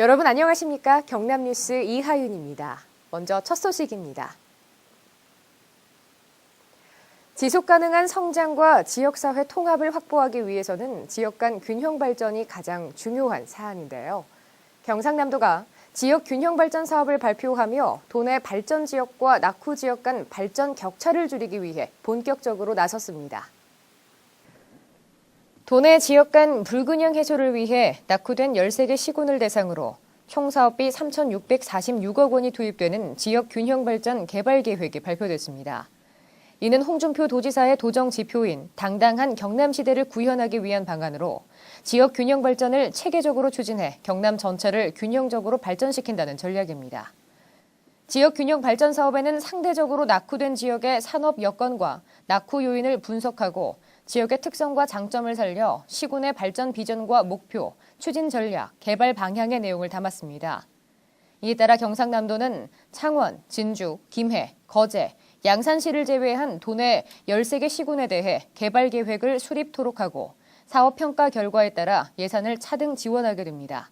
여러분 안녕하십니까? 경남뉴스 이하윤입니다. 먼저 첫 소식입니다. 지속 가능한 성장과 지역사회 통합을 확보하기 위해서는 지역 간 균형 발전이 가장 중요한 사안인데요. 경상남도가 지역 균형 발전 사업을 발표하며 도내 발전 지역과 낙후 지역 간 발전 격차를 줄이기 위해 본격적으로 나섰습니다. 도내 지역 간 불균형 해소를 위해 낙후된 13개 시군을 대상으로 총 사업비 3,646억 원이 투입되는 지역 균형 발전 개발 계획이 발표됐습니다. 이는 홍준표 도지사의 도정 지표인 당당한 경남 시대를 구현하기 위한 방안으로 지역 균형 발전을 체계적으로 추진해 경남 전체를 균형적으로 발전시킨다는 전략입니다. 지역 균형 발전 사업에는 상대적으로 낙후된 지역의 산업 여건과 낙후 요인을 분석하고 지역의 특성과 장점을 살려 시군의 발전 비전과 목표, 추진 전략, 개발 방향의 내용을 담았습니다. 이에 따라 경상남도는 창원, 진주, 김해, 거제, 양산시를 제외한 도내 13개 시군에 대해 개발 계획을 수립토록 하고 사업 평가 결과에 따라 예산을 차등 지원하게 됩니다.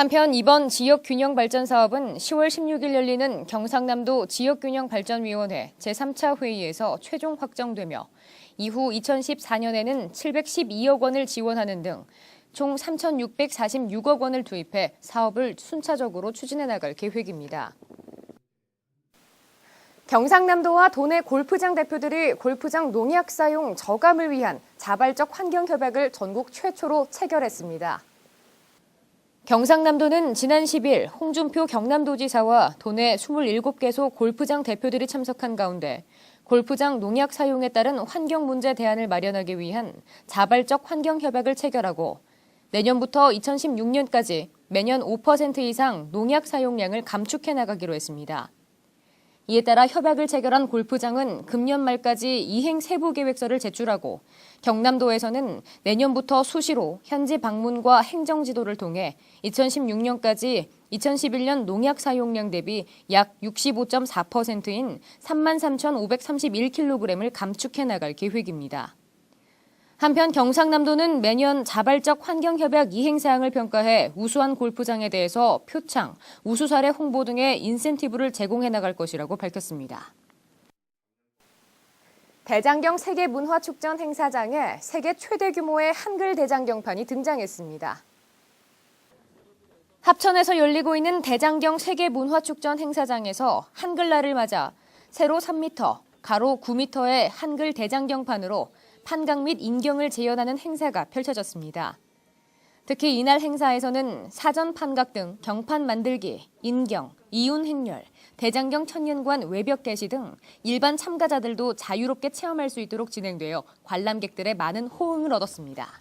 한편 이번 지역균형 발전 사업은 10월 16일 열리는 경상남도 지역균형발전위원회 제3차 회의에서 최종 확정되며 이후 2014년에는 712억 원을 지원하는 등 총 3,646억 원을 투입해 사업을 순차적으로 추진해 나갈 계획입니다. 경상남도와 도내 골프장 대표들이 골프장 농약 사용 저감을 위한 자발적 환경 협약을 전국 최초로 체결했습니다. 경상남도는 지난 10일 홍준표 경남도지사와 도내 27개소 골프장 대표들이 참석한 가운데 골프장 농약 사용에 따른 환경 문제 대안을 마련하기 위한 자발적 환경 협약을 체결하고 내년부터 2016년까지 매년 5% 이상 농약 사용량을 감축해 나가기로 했습니다. 이에 따라 협약을 체결한 골프장은 금년 말까지 이행 세부 계획서를 제출하고 경남도에서는 내년부터 수시로 현지 방문과 행정 지도를 통해 2016년까지 2011년 농약 사용량 대비 약 65.4%인 33,531kg을 감축해 나갈 계획입니다. 한편 경상남도는 매년 자발적 환경협약 이행 사항을 평가해 우수한 골프장에 대해서 표창, 우수 사례 홍보 등의 인센티브를 제공해 나갈 것이라고 밝혔습니다. 대장경 세계문화축전 행사장에 세계 최대 규모의 한글 대장경판이 등장했습니다. 합천에서 열리고 있는 대장경 세계문화축전 행사장에서 한글날을 맞아 세로 3m, 가로 9m의 한글 대장경판으로 판각 및 인경을 재현하는 행사가 펼쳐졌습니다. 특히 이날 행사에서는 사전 판각 등 경판 만들기, 인경, 이윤 행렬, 대장경 천년관 외벽 게시 등 일반 참가자들도 자유롭게 체험할 수 있도록 진행되어 관람객들의 많은 호응을 얻었습니다.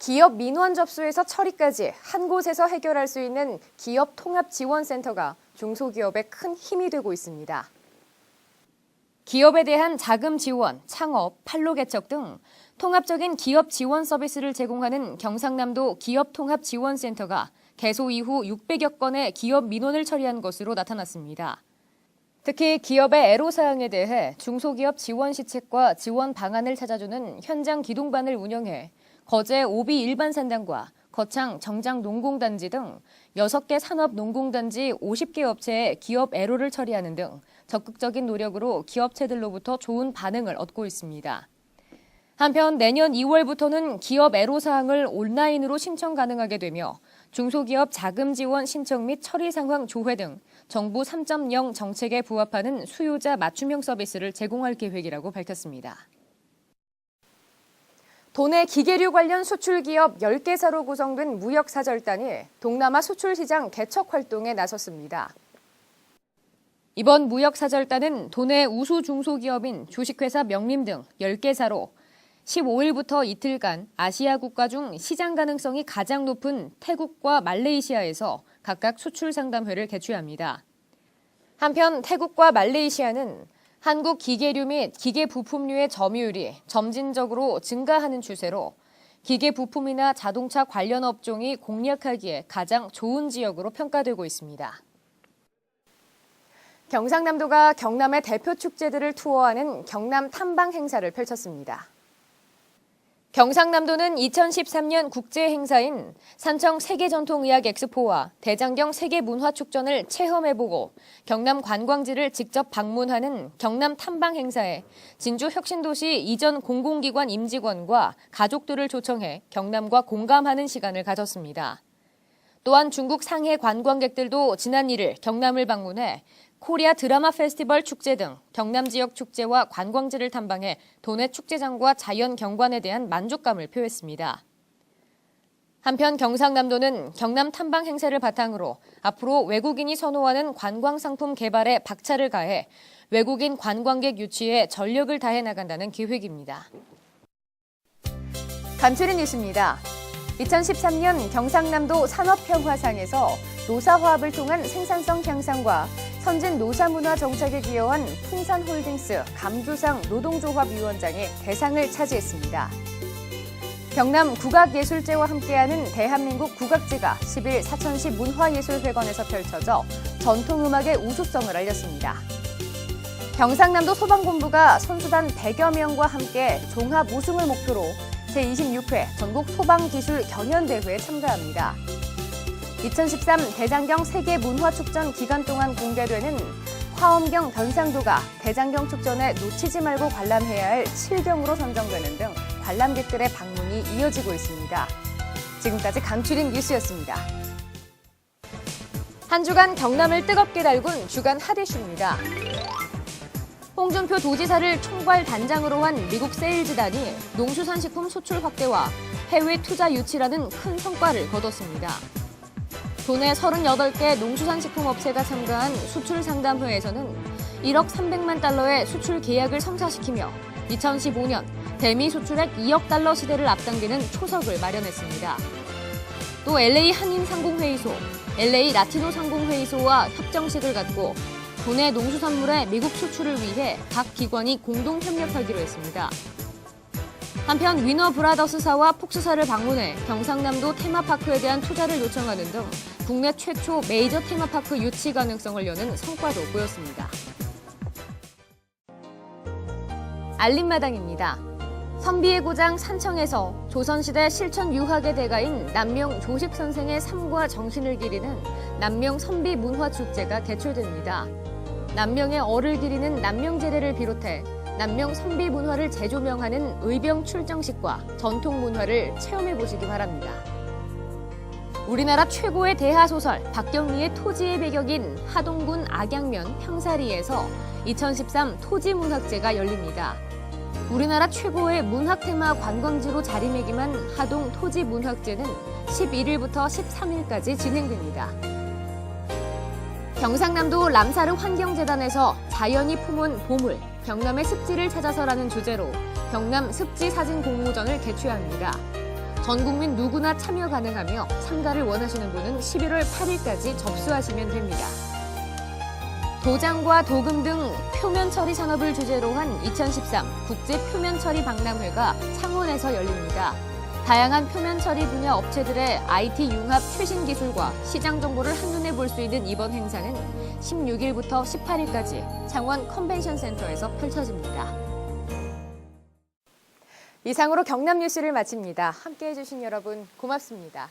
기업 민원 접수에서 처리까지 한 곳에서 해결할 수 있는 기업 통합 지원센터가 중소기업에 큰 힘이 되고 있습니다. 기업에 대한 자금 지원, 창업, 판로 개척 등 통합적인 기업 지원 서비스를 제공하는 경상남도 기업통합지원센터가 개소 이후 600여 건의 기업 민원을 처리한 것으로 나타났습니다. 특히 기업의 애로사항에 대해 중소기업 지원 시책과 지원 방안을 찾아주는 현장 기동반을 운영해 거제 오비 일반 산단과 거창 정장 농공단지 등 6개 산업 농공단지 50개 업체의 기업 애로를 처리하는 등 적극적인 노력으로 기업체들로부터 좋은 반응을 얻고 있습니다. 한편 내년 2월부터는 기업 애로 사항을 온라인으로 신청 가능하게 되며 중소기업 자금 지원 신청 및 처리 상황 조회 등 정부 3.0 정책에 부합하는 수요자 맞춤형 서비스를 제공할 계획이라고 밝혔습니다. 도내 기계류 관련 수출 기업 10개사로 구성된 무역사절단이 동남아 수출 시장 개척 활동에 나섰습니다. 이번 무역사절단은 도내 우수 중소기업인 주식회사 명림 등 10개사로 15일부터 이틀간 아시아 국가 중 시장 가능성이 가장 높은 태국과 말레이시아에서 각각 수출 상담회를 개최합니다. 한편 태국과 말레이시아는 한국 기계류 및 기계 부품류의 점유율이 점진적으로 증가하는 추세로 기계 부품이나 자동차 관련 업종이 공략하기에 가장 좋은 지역으로 평가되고 있습니다. 경상남도가 경남의 대표 축제들을 투어하는 경남 탐방 행사를 펼쳤습니다. 경상남도는 2013년 국제 행사인 산청 세계전통의학 엑스포와 대장경 세계문화축전을 체험해보고 경남 관광지를 직접 방문하는 경남 탐방 행사에 진주 혁신도시 이전 공공기관 임직원과 가족들을 초청해 경남과 공감하는 시간을 가졌습니다. 또한 중국 상해 관광객들도 지난 1일 경남을 방문해 코리아 드라마 페스티벌 축제 등 경남 지역 축제와 관광지를 탐방해 도내 축제장과 자연 경관에 대한 만족감을 표했습니다. 한편 경상남도는 경남 탐방 행사를 바탕으로 앞으로 외국인이 선호하는 관광 상품 개발에 박차를 가해 외국인 관광객 유치에 전력을 다해 나간다는 계획입니다. 간추린 뉴스입니다. 2013년 경상남도 산업평화상에서 노사화합을 통한 생산성 향상과 선진 노사문화 정착에 기여한 풍산홀딩스 감두상 노동조합위원장이 대상을 차지했습니다. 경남 국악예술제와 함께하는 대한민국 국악제가 10일 사천시 문화예술회관에서 펼쳐져 전통음악의 우수성을 알렸습니다. 경상남도 소방본부가 선수단 100여 명과 함께 종합 우승을 목표로 제26회 전국 소방기술 경연대회에 참가합니다. 2013 대장경 세계문화축전 기간 동안 공개되는 화엄경 변상도가 대장경 축전에 놓치지 말고 관람해야 할 7경으로 선정되는 등 관람객들의 방문이 이어지고 있습니다. 지금까지 감추린 뉴스였습니다. 한 주간 경남을 뜨겁게 달군 주간 핫이슈입니다. 홍준표 도지사를 총괄 단장으로 한 미국 세일즈단이 농수산식품 수출 확대와 해외 투자 유치라는 큰 성과를 거뒀습니다. 도내 38개 농수산식품 업체가 참가한 수출 상담회에서는 1억 300만 달러의 수출 계약을 성사시키며 2015년 대미 수출액 2억 달러 시대를 앞당기는 초석을 마련했습니다. 또 LA 한인 상공회의소, LA 라티노 상공회의소와 협정식을 갖고 도내 농수산물의 미국 수출을 위해 각 기관이 공동 협력하기로 했습니다. 한편 위너 브라더스사와 폭스사를 방문해 경상남도 테마파크에 대한 투자를 요청하는 등 국내 최초 메이저 테마파크 유치 가능성을 여는 성과도 보였습니다. 알림마당입니다. 선비의 고장 산청에서 조선시대 실천 유학의 대가인 남명 조식 선생의 삶과 정신을 기리는 남명 선비 문화 축제가 개최됩니다. 남명의 얼을 기리는 남명제례를 비롯해 남명 선비 문화를 재조명하는 의병 출정식과 전통 문화를 체험해 보시기 바랍니다. 우리나라 최고의 대하 소설 박경리의 토지의 배경인 하동군 악양면 평사리에서 2013 토지문학제가 열립니다. 우리나라 최고의 문학 테마 관광지로 자리매김한 하동 토지문학제는 11일부터 13일까지 진행됩니다. 경상남도 람사르 환경재단에서 자연이 품은 보물, 경남의 습지를 찾아서라는 주제로 경남 습지 사진 공모전을 개최합니다. 전 국민 누구나 참여 가능하며 참가를 원하시는 분은 11월 8일까지 접수하시면 됩니다. 도장과 도금 등 표면 처리 산업을 주제로 한 2013 국제 표면 처리 박람회가 창원에서 열립니다. 다양한 표면 처리 분야 업체들의 IT 융합 최신 기술과 시장 정보를 한눈에 볼 수 있는 이번 행사는 16일부터 18일까지 창원 컨벤션 센터에서 펼쳐집니다. 이상으로 경남 뉴스를 마칩니다. 함께 해주신 여러분 고맙습니다.